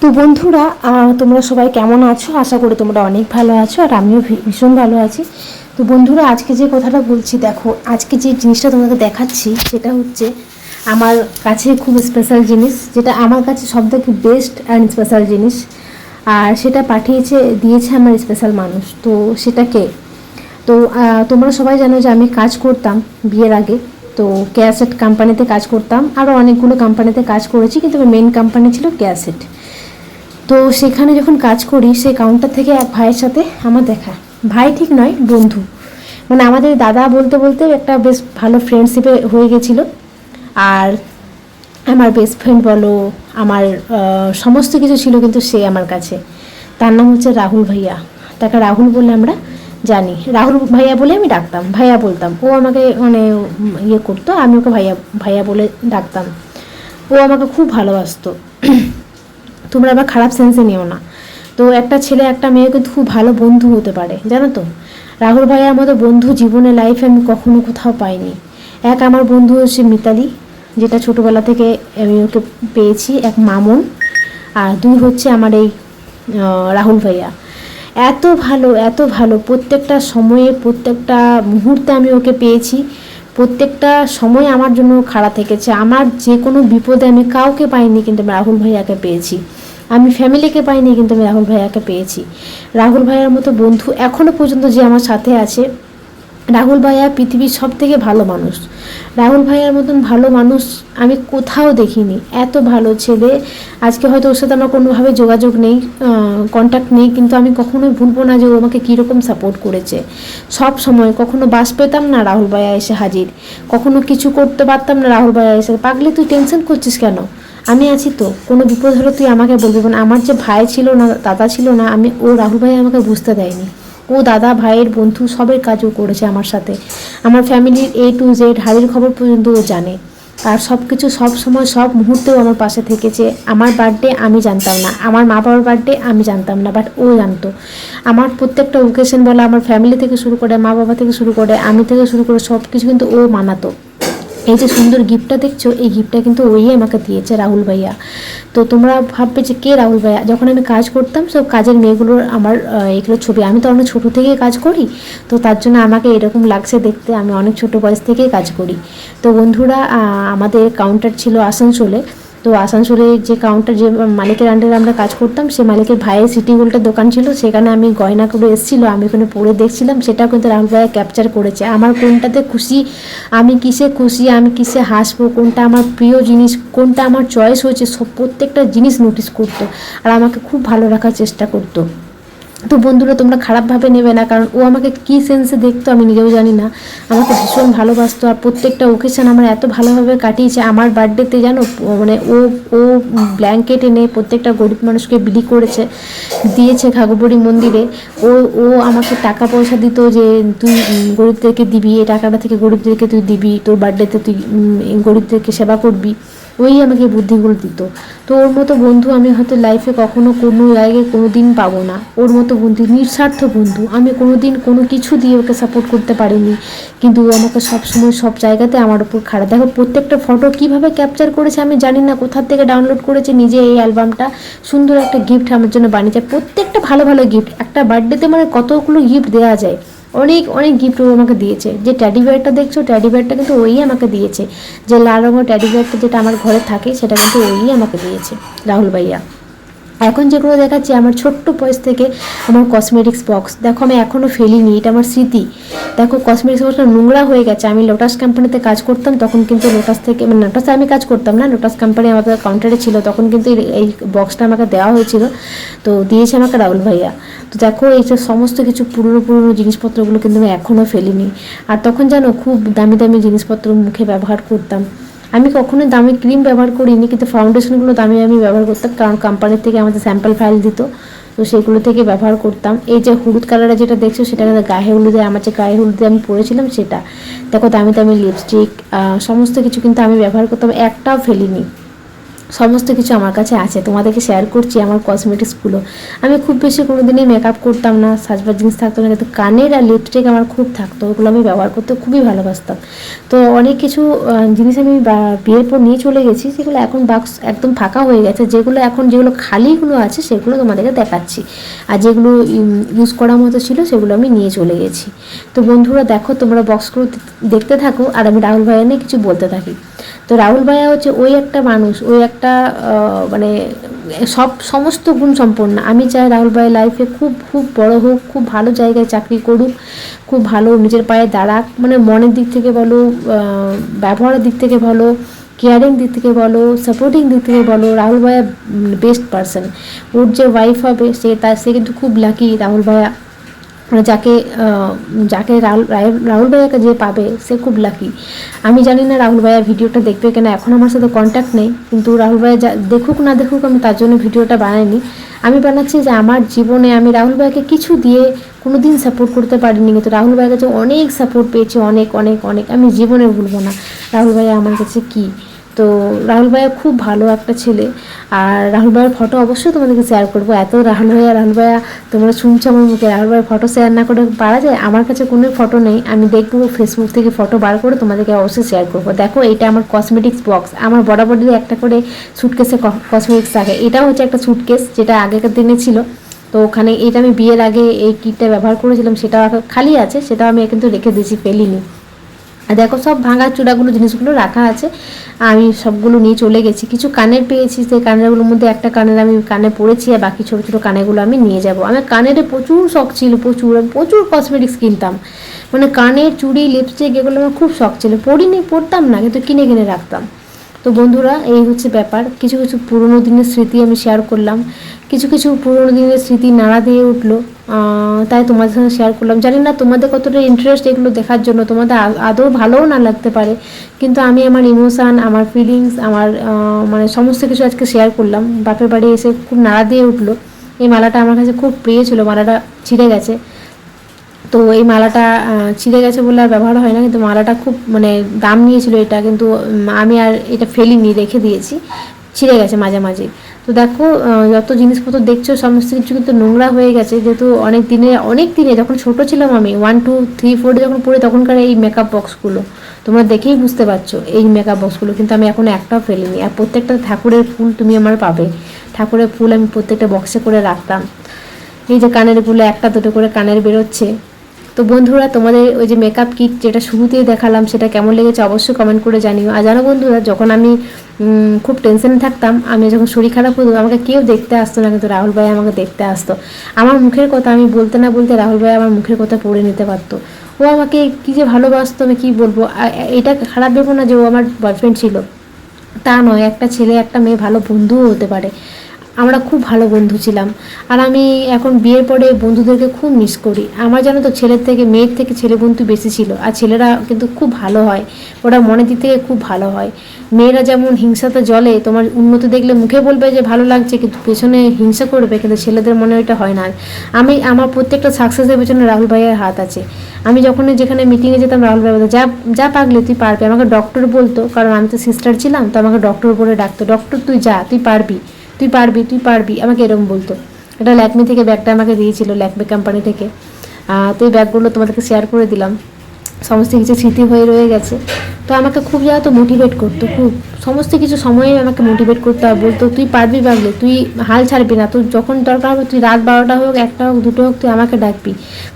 তো বন্ধুরা তোমরা সবাই কেমন আছো? আশা করি তোমরা অনেক ভালো আছো আর আমিও ভীষণ ভালো আছি। তো বন্ধুরা, আজকে যে কথাটা বলছি, দেখো, আজকে যে জিনিসটা তোমাকে দেখাচ্ছি, সেটা হচ্ছে আমার কাছে খুব স্পেশাল জিনিস, যেটা আমার কাছে সবথেকে বেস্ট অ্যান্ড স্পেশাল জিনিস। আর সেটা পাঠিয়েছে, দিয়েছে আমার স্পেশাল মানুষ। তো সেটাকে তো তোমরা সবাই জানো যে আমি কাজ করতাম বিয়ের আগে। তো ক্যাসেট কোম্পানিতে কাজ করতাম। আরও অনেকগুলো কোম্পানিতে কাজ করেছি, কিন্তু মেন কোম্পানি ছিল ক্যাসেট তো সেখানে যখন কাজ করি, সেই কাউন্টার থেকে এক ভাইয়ের সাথে আমার দেখা। ভাই ঠিক নয়, বন্ধু। মানে আমাদের দাদা বলতে বলতে একটা বেশ ভালো ফ্রেন্ডশিপে হয়ে গেছিল। আর আমার বেস্ট ফ্রেন্ড বলো, আমার সমস্ত কিছু ছিল কিন্তু সে আমার কাছে। তার নাম হচ্ছে রাহুল ভাইয়া। তাকে রাহুল বলে আমরা জানি। রাহুল ভাইয়া বলে আমি ডাকতাম, ভাইয়া বলতাম। ও আমাকে মানে ইয়ে করতো, আমি ওকে ভাইয়া ভাইয়া বলে ডাকতাম। ও আমাকে খুব ভালোবাসতো। তোমরা আবার খারাপ সেন্সে নিও না। তো একটা ছেলে, একটা মেয়ে কিন্তু খুব ভালো বন্ধু হতে পারে, জানো তো? রাহুল ভাইয়ার মতো বন্ধু জীবনে লাইফে আমি কখনো কোথাও পাইনি। এক আমার বন্ধু হচ্ছে মিতালি, যেটা ছোটোবেলা থেকে আমি ওকে পেয়েছি, এক মামুন, আর দুই হচ্ছে আমার এই রাহুল ভাইয়া। এত ভালো এত ভালো, প্রত্যেকটা সময়ে, প্রত্যেকটা মুহূর্তে আমি ওকে পেয়েছি। প্রত্যেকটা সময় আমার জন্য খাড়া থেকেছে। আমার যে কোনো বিপদে আমি কাউকে পাইনি, কিন্তু রাহুল ভাইয়াকে পেয়েছি। আমি ফ্যামিলিকে পাইনি, কিন্তু আমি রাহুল ভাইয়াকে পেয়েছি। রাহুল ভাইয়ার মতো বন্ধু এখনও পর্যন্ত যে আমার সাথে আছে, রাহুল ভাইয়া পৃথিবীর সব থেকে ভালো মানুষ। রাহুল ভাইয়ার মতন ভালো মানুষ আমি কোথাও দেখিনি। এত ভালো ছেলে, আজকে হয়তো ওর সাথে আমার কোনোভাবে যোগাযোগ নেই কন্ট্যাক্ট নেই, কিন্তু আমি কখনোই ভুলবো না যে ও আমাকে কীরকম সাপোর্ট করেছে। সব সময় কখনো বাস পেতাম না রাহুল ভাইয়া এসে হাজির। কখনো কিছু করতে পারতাম না রাহুল ভাইয়া এসে। পাগলি তুই টেনশন করছিস কেন? আমি আছি তো, কোনো বিপদ হলে তুই আমাকে বলবি মানে আমার যে ভাই ছিল না, দাদা ছিল না, আমি, ও রাহুল ভাই আমাকে বুঝতে দেয়নি। ও দাদা, ভাইয়ের বন্ধু, সবের কাজও করেছে আমার সাথে। আমার ফ্যামিলির এ টু জেড হাড়ির খবর পর্যন্ত ও জানে। আর সব কিছু সব সময়, সব মুহূর্তেও আমার পাশে থেকেছে। আমার বার্থডে আমি জানতাম না। আমার মা বাবার বার্থডে আমি জানতাম না বাট ও জানতো। আমার প্রত্যেকটা ওকেশন বলা আমার ফ্যামিলি থেকে শুরু করে, মা বাবা থেকে শুরু করে, আমি থেকে শুরু করে সব কিছু কিন্তু ও মানাতো। এই যে সুন্দর গিফটটা দেখছ, এই গিফটটা কিন্তু ওই আমাকে দিয়েছে রাহুল ভাইয়া। তো তোমরা ভাববে যে কে রাহুল ভাইয়া? যখন আমি কাজ করতাম, সব কাজের মেয়েগুলোর আমার এগুলো ছবি। আমি তো অনেক ছোটো থেকেই কাজ করি, তো তার জন্য আমাকে এরকম লাগছে দেখতে। আমি অনেক ছোটো বয়স থেকেই কাজ করি। তো বন্ধুরা আমাদের কাউন্টার ছিল আসানসোলে। তো আসানসোলে যে কাউন্টার যে মালিকের আন্ডারে আমরা কাজ করতাম, সে মালিকের ভাইয়ের সিটি গোল্ডের দোকান ছিল, সেখানে আমি গয়নাগুলো এসেছিল, আমি ওখানে পরে দেখছিলাম, সেটাও কিন্তু রাহুল ভাইয়া ক্যাপচার করেছে। আমার কোনটাতে খুশি, আমি কিসে খুশি, আমি কিসে হাসবো, কোনটা আমার প্রিয় জিনিস, কোনটা আমার চয়েস হয়েছে, সব প্রত্যেকটা জিনিস নোটিস করতো। আর আমাকে খুব ভালো রাখার চেষ্টা করতো। তো বন্ধুরা, তোমরা খারাপভাবে নেবে না, কারণ ও আমাকে কী সেন্সে দেখতো আমি নিজেও জানি না। আমাকে ভীষণ ভালোবাসতো আর প্রত্যেকটা ওকেশন আমার এত ভালোভাবে কাটিয়েছে। আমার বার্থডেতে জানো মানে ও ও ব্ল্যাঙ্কেট এনে প্রত্যেকটা গরিব মানুষকে বিলি করেছে, দিয়েছে ঘাগবড়ি মন্দিরে। ও ও আমাকে টাকা পয়সা দিত যে, তুই গরিবদেরকে দিবি, এই টাকাটা থেকে গরিবদেরকে তুই দিবি, তোর বার্থডেতে তুই গরিবদেরকে সেবা করবি। ওই আমাকে বুদ্ধিগুলো দিত। তো ওর মতো বন্ধু আমি হয়তো লাইফে কখনো কোনো জায়গায় কোনো দিন পাবো না। ওর মতো বন্ধু, নিঃস্বার্থ বন্ধু। আমি কোনো দিন কোনো কিছু দিয়ে ওকে সাপোর্ট করতে পারিনি। কিন্তু ও আমাকে সব সময় সব জায়গাতে আমার উপর খারাপ দেখো, প্রত্যেকটা ফটো কীভাবে ক্যাপচার করেছে আমি জানি না। কোথার থেকে ডাউনলোড করেছে নিজে এই অ্যালবামটা সুন্দর একটা গিফট আমার জন্য বানিয়েছে। প্রত্যেকটা ভালো ভালো গিফট একটা বার্থডেতে মানে কতগুলো গিফট দেওয়া যায়। অনেক অনেক গিফট ও আমাকে দিয়েছে। যে ট্যাডি বিয়ারটা দেখছ ট্যাডি বিয়ারটা কিন্তু ওই আমাকে দিয়েছে। যে লাল রঙের ট্যাডি বিয়ারটা যেটা আমার ঘরে থাকে, সেটা কিন্তু ওই আমাকে দিয়েছে। রাহুল ভাইয়া। এখন যেগুলো দেখাচ্ছি, আমার ছোট্ট বয়স থেকে আমার কসমেটিক্স বক্স দেখো, আমি এখনও ফেলিনি, এটা আমার স্মৃতি। দেখো কসমেটিক্স বক্সটা নোংরা হয়ে গেছে। আমি লোটাস কোম্পানিতে কাজ করতাম, তখন কিন্তু লোটাস থেকে মানে লোটাসে আমি কাজ করতাম না লোটাস কোম্পানি আমাদের কাউন্টারে ছিল, তখন কিন্তু এই- বক্সটা আমাকে দেওয়া হয়েছিল। তো দিয়েছে আমাকে রাহুল ভাইয়া। তো দেখো, এই সমস্ত কিছু পুরনো পুরনো জিনিসপত্রগুলো কিন্তু আমি এখনও ফেলিনি। আর তখন জানো, খুব দামি দামি জিনিসপত্র মুখে ব্যবহার করতাম। আমি কখনো দামি ক্রিম ব্যবহার করিনি, কিন্তু ফাউন্ডেশনগুলো দামি আমি ব্যবহার করতাম, কারণ কোম্পানির থেকে আমাদের স্যাম্পল ফাইল দিত, তো সেগুলো থেকে ব্যবহার করতাম। এই যে হলুদ কালারের যেটা দেখছ, সেটা গায়ে হলুদে, আমার যে গায়ে হলুদে আমি পরেছিলাম, সেটা। দেখো দামি দামি লিপস্টিক সমস্ত কিছু কিন্তু আমি ব্যবহার করতাম, একটাও ফেলিনি। সমস্ত কিছু আমার কাছে আছে। তোমাদেরকে শেয়ার করছি আমার কসমেটিক্সগুলো আমি খুব বেশি কোনো দিনই মেকআপ করতাম না, সাজবার জিনিস থাকতো না, কিন্তু কানের আর লিপস্টিক আমার খুব থাকতো, ওগুলো আমি ব্যবহার করতে খুবই ভালোবাসতাম। তো অনেক কিছু জিনিস আমি বিয়ের পর নিয়ে চলে গেছি সেগুলো এখন বাক্স একদম ফাঁকা হয়ে গেছে। যেগুলো এখন, যেগুলো খালিগুলো আছে, সেগুলো তোমাদেরকে দেখাচ্ছি। আর যেগুলো ইউজ করার মতো ছিল, সেগুলো আমি নিয়ে চলে গেছি। তো বন্ধুরা দেখো, তোমরা বক্সগুলো দেখতে থাকো, আর আমি রাহুল ভাইয়া নিয়ে কিছু বলতে থাকি। তো রাহুল ভাইয়া হচ্ছে ওই একটা মানুষ, ওই একটা মানে সব, সমস্ত গুণ সম্পন্ন। আমি চাই রাহুল ভাই লাইফে খুব খুব বড় হোক, খুব ভালো জায়গায় চাকরি করুক, খুব ভালো নিজের পায়ে দাঁড়াক মানে মনের দিক থেকে বলো ব্যবহারের দিক থেকে বলো কেয়ারিং দিক থেকে বলো সাপোর্টিং দিক থেকে বলো, রাহুল ভাইয়া বেস্ট পারসন ওর যে ওয়াইফ হবে, সে তার, সে কিন্তু খুব লাকি রাহুল ভাইয়া। মানে যাকে যাকে রাহুল রাহুল ভাইয়াকে যে পাবে, সে খুব লাকি আমি জানি না রাহুল ভাইয়া ভিডিওটা দেখবে কেন, এখন আমার সাথে কন্ট্যাক্ট নেই, কিন্তু রাহুল ভাইয়া দেখুক না দেখুক আমি তার জন্য ভিডিওটা বানাইনি। আমি বানাচ্ছি যে আমার জীবনে আমি রাহুল ভাইয়াকে কিছু দিয়ে কোনো দিন সাপোর্ট করতে পারিনি, কিন্তু রাহুল ভাইয়ের কাছে অনেক সাপোর্ট পেয়েছি, অনেক অনেক অনেক। আমি জীবনে ভুলবো না। রাহুল ভাইয়া আমার কাছে কী? তো রাহুল ভাইয়া খুব ভালো একটা ছেলে। আর রাহুল ভাইয়ের ফটো অবশ্যই তোমাদেরকে শেয়ার করব। এত রাহুল ভাইয়া রাহুল ভাইয়া, তোমরা শুনছো আমার মুখে রাহুল ভাইয়ের ফটো শেয়ার না করে পারা যায়? আমার কাছে কোনো ফটো নেই। আমি দেখব ফেসবুক থেকে ফটো বার করে তোমাদেরকে অবশ্যই শেয়ার করব। দেখো, এটা আমার কসমেটিক্স বক্স আমার বরাবরই একটা করে সুটকেসে কসমেটিক্স থাকে। এটাও হচ্ছে একটা সুটকেস যেটা আগেকার দিনে ছিল। তো ওখানে এটা আমি বিয়ের আগে এই কিটটা ব্যবহার করেছিলাম সেটা খালি আছে। সেটাও আমি কিন্তু রেখে দিয়েছি, ফেলিনি। আর দেখো সব ভাঙা চূড়াগুলো জিনিসগুলো রাখা আছে। আমি সবগুলো নিয়ে চলে গেছি। কিছু কানের পেয়েছি, সেই কানেরগুলোর মধ্যে একটা কানের আমি কানে পড়েছি আর বাকি ছোটো ছোটো কানেগুলো আমি নিয়ে যাব। আমার কানের প্রচুর শখ ছিল, প্রচুর প্রচুর কসমেটিক্স কিনতাম। মানে কানের চুড়ি লিপস্টিক এগুলো আমার খুব শখ ছিল। পড়িনি পড়তাম না, কিন্তু কিনে কিনে রাখতাম। তো বন্ধুরা, এই হচ্ছে ব্যাপার। কিছু কিছু পুরোনো দিনের স্মৃতি আমি শেয়ার করলাম। কিছু কিছু পুরোনো দিনের স্মৃতি নাড়া দিয়ে উঠল। তাই তোমাদের সঙ্গে শেয়ার করলাম। জানি না তোমাদের কতটা ইন্টারেস্ট এগুলো দেখার জন্য, তোমাদের আদৌ ভালোও না লাগতে পারে। কিন্তু আমি আমার ইমোশান আমার ফিলিংস আমার মানে সমস্ত কিছু আজকে শেয়ার করলাম। বাপের বাড়ি এসে খুব নাড়া দিয়ে উঠল। এই মালাটা আমার কাছে খুব প্রিয় ছিল। মালাটা ছিঁড়ে গেছে। তো এই মালাটা ছিঁড়ে গেছে বলে আর ব্যবহার হয় না, কিন্তু মালাটা খুব মানে দাম নিয়েছিল এটা, কিন্তু আমি আর এটা ফেলিনি, রেখে দিয়েছি, ছিঁড়ে গেছে মাঝে মাঝে তো দেখো যত জিনিসপত্র দেখছ, সমস্ত কিছু কিন্তু নোংরা হয়ে গেছে, যেহেতু অনেক দিনে অনেক দিনে যখন ছোট ছিলাম আমি ওয়ান টু থ্রি ফোরে যখন পড়ি, তখনকার এই মেকআপ বক্সগুলো তোমরা দেখেই বুঝতে পারছ এই মেকআপ বক্সগুলো কিন্তু আমি এখন একটাও ফেলিনি। আর প্রত্যেকটা ঠাকুরের ফুল তুমি আমার পাবে। ঠাকুরের ফুল আমি প্রত্যেকটা বক্সে করে রাখতাম। এই যে কানের কানেরগুলো একটা দুটো করে কানের বেরোচ্ছে তো বন্ধুরা, তোমাদের ওই যে মেকআপ কিট যেটা শুরুতেই দেখালাম, সেটা কেমন লেগেছে অবশ্যই কমেন্ট করে জানিও। আর জানো বন্ধুরা, যখন আমি খুব টেনশনে থাকতাম, আমি যখন শরীর খারাপ হতো, আমাকে কেউ দেখতে আসতো না, কিন্তু রাহুল ভাই আমাকে দেখতে আসতো। আমার মুখের কথা আমি বলতে না বলতে রাহুল ভাই আমার মুখের কথা পড়ে নিতে পারতো। ও আমাকে কি যে ভালোবাসতো, আমি কী বলব? এটা খারাপ ভেবো না যে ও আমার বয়ফ্রেন্ড ছিল। তা নয়, একটা ছেলে, একটা মেয়ে ভালো বন্ধুও হতে পারে। আমরা খুব ভালো বন্ধু ছিলাম। আর আমি এখন বিয়ের পরে বন্ধুদেরকে খুব মিস করি। আমার জানো তো ছেলের থেকে, মেয়ের থেকে ছেলে বন্ধু বেশি ছিল। আর ছেলেরা কিন্তু খুব ভালো হয়। ওরা মনের দিক থেকে খুব ভালো হয়। মেয়েরা যেমন হিংসাতে জলে তোমার উন্নতি দেখলে মুখে বলবে যে ভালো লাগছে, কিন্তু পেছনে হিংসা করবে, কিন্তু ছেলেদের মনে ওইটা হয় না। আমি, আমার প্রত্যেকটা সাকসেসের পেছনে রাহুল ভাইয়ের হাত আছে। আমি যখন যেখানে মিটিংয়ে যেতাম রাহুল ভাই বলতো, যা যা পাগলে, তুই পারবি? আমাকে ডক্টর বলতো, কারণ আমি তো সিস্টার ছিলাম, তো আমাকে ডক্টর বলে ডাকতো ডক্টর তুই যা, তুই পারবি। তুই পারবি তুই পারবি। আমাকে এরকম বলতো। এটা ল্যাকমি থেকে ব্যাগটা আমাকে দিয়েছিল, ল্যাকমি কোম্পানি থেকে। তো এই ব্যাগগুলো তোমাদেরকে শেয়ার করে দিলাম। সমস্ত কিছু স্মৃতি হয়ে রয়ে গেছে। তো আমাকে খুব যা তো মোটিভেট করতো, খুব। সমস্ত কিছু সময়ে আমাকে মোটিভেট করতে হবে বলতো, তুই পারবি পারলে তুই হাল ছাড়বি না। তুই যখন দরকার হবে, তুই রাত বারোটা হোক, একটা হোক, দুটো হোক, তুই আমাকে ডাকবি।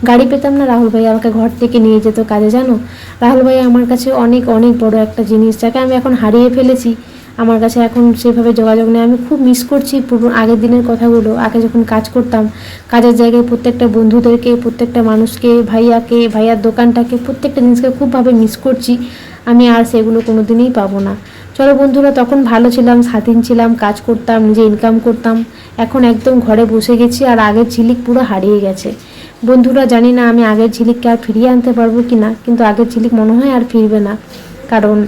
গাড়ি পেতাম না, রাহুল ভাই আমাকে ঘর থেকে নিয়ে যেত কাজে, জানো? রাহুল ভাই আমার কাছে অনেক অনেক বড় একটা জিনিস, যাকে আমি এখন হারিয়ে ফেলেছি। আমার কাছে এখন সেভাবে যোগাযোগ নেই। আমি খুব মিস করছি পুরো আগের দিনের কথাগুলো। আগে যখন কাজ করতাম, কাজের জায়গায় প্রত্যেকটা বন্ধুদেরকে, প্রত্যেকটা মানুষকে, ভাইয়াকে, ভাইয়ার দোকানটাকে, প্রত্যেকটা জিনিসকে খুবভাবে মিস করছি। আমি আর সেগুলো কোনো দিনই পাবো না। চলো বন্ধুরা, তখন ভালো ছিলাম, স্বাধীন ছিলাম, কাজ করতাম, নিজে ইনকাম করতাম। এখন একদম ঘরে বসে গেছি আর আগের ঝিলিক পুরো হারিয়ে গেছে। বন্ধুরা, জানি না আমি আগের ঝিলিককে আর ফিরিয়ে আনতে পারব কি না কিন্তু আগের ঝিলিক মনে হয় আর ফিরবে না। কারণ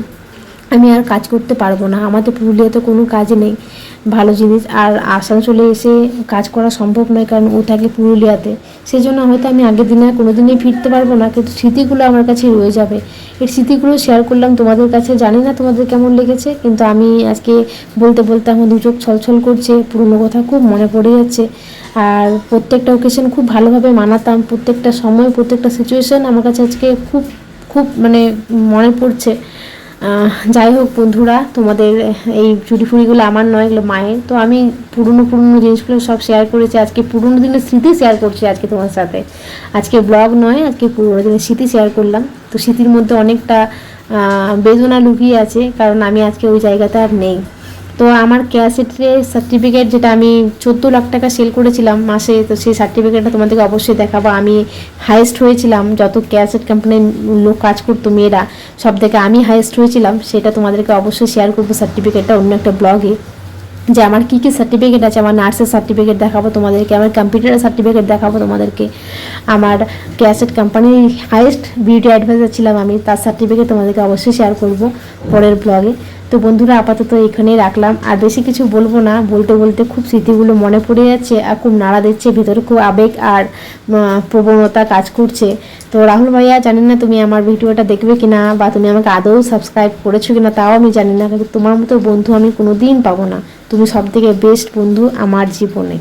আমি আর কাজ করতে পারব না। আমাদের পুরুলিয়াতে কোনো কাজ নেই। ভালো জিনিস। আর আসানসোলে এসে কাজ করা সম্ভব নয়, কারণ ও থাকে পুরুলিয়াতে। সেই জন্য হয়তো আমি আগের দিনে কোনো দিনই ফিরতে পারব না, কিন্তু স্মৃতিগুলো আমার কাছে রয়ে যাবে। এই স্মৃতিগুলো শেয়ার করলাম তোমাদের কাছে। জানি না তোমাদের কেমন লেগেছে, কিন্তু আমি আজকে বলতে বলতে আমার দু চোখ ছলছল করছে। পুরনো কথা খুব মনে পড়ে যাচ্ছে। আর প্রত্যেকটা ওকেশন খুব ভালোভাবে মানাতাম। প্রত্যেকটা সময়, প্রত্যেকটা সিচুয়েশন আমার কাছে আজকে খুব খুব মানে মনে পড়ছে। যাই হোক বন্ধুরা, তোমাদের এই চুরি ফুরিগুলো আমার নয়, এগুলো মায়ের। তো আমি পুরনো পুরনো জিনিসগুলো সব শেয়ার করেছি, আজকে পুরনো দিনের স্মৃতি শেয়ার করছি আজকে তোমার সাথে। আজকে ব্লগ নয়, আজকে পুরনো দিনের স্মৃতি শেয়ার করলাম। তো স্মৃতির মধ্যে অনেকটা বেদনা লুকিয়ে আছে, কারণ আমি আজকে ওই জায়গাতে আর নেই। তো আমার ক্যাসেটের সার্টিফিকেট যেটা আমি চোদ্দ লাখ টাকা সেল করেছিলাম মাসে, তো সেই সার্টিফিকেটটা তোমাদেরকে অবশ্যই দেখাবো। আমি হাইয়েস্ট হয়েছিলাম, যত ক্যাসেট কোম্পানির লোক কাজ করতো, মেয়েরা, সব থেকে আমি হাইয়েস্ট হয়েছিলাম, সেটা তোমাদেরকে অবশ্যই শেয়ার করব সার্টিফিকেটটা অন্য একটা ব্লগে যে আমার কী কী সার্টিফিকেট আছে, আমার নার্সের সার্টিফিকেট দেখাবো তোমাদেরকে, আমার কম্পিউটারের সার্টিফিকেট দেখাবো তোমাদেরকে। আমার ক্যাসেট কোম্পানির হাইয়েস্ট বিউটি অ্যাডভাইজার ছিলাম আমি, তার সার্টিফিকেট তোমাদেরকে অবশ্যই শেয়ার করব পরের ব্লগে তো বন্ধুরা, আপাতত এখানেই রাখলাম। আর বেশি কিছু বলব না, বলতে বলতে খুব স্মৃতিগুলো মনে পড়ে যাচ্ছে আর খুব নাড়া দিচ্ছে, ভিতরে খুব আবেগ আর প্রবণতা কাজ করছে। তো রাহুল ভাইয়া জানি না তুমি আমার ভিডিওটা দেখবে কি না বা তুমি আমাকে আদৌ সাবস্ক্রাইব করেছ কি না তাও আমি জানি না। কিন্তু তোমার মতো বন্ধু আমি কোনো দিন পাবো না। তুমি সব থেকে বেস্ট বন্ধু আমার জীবনে।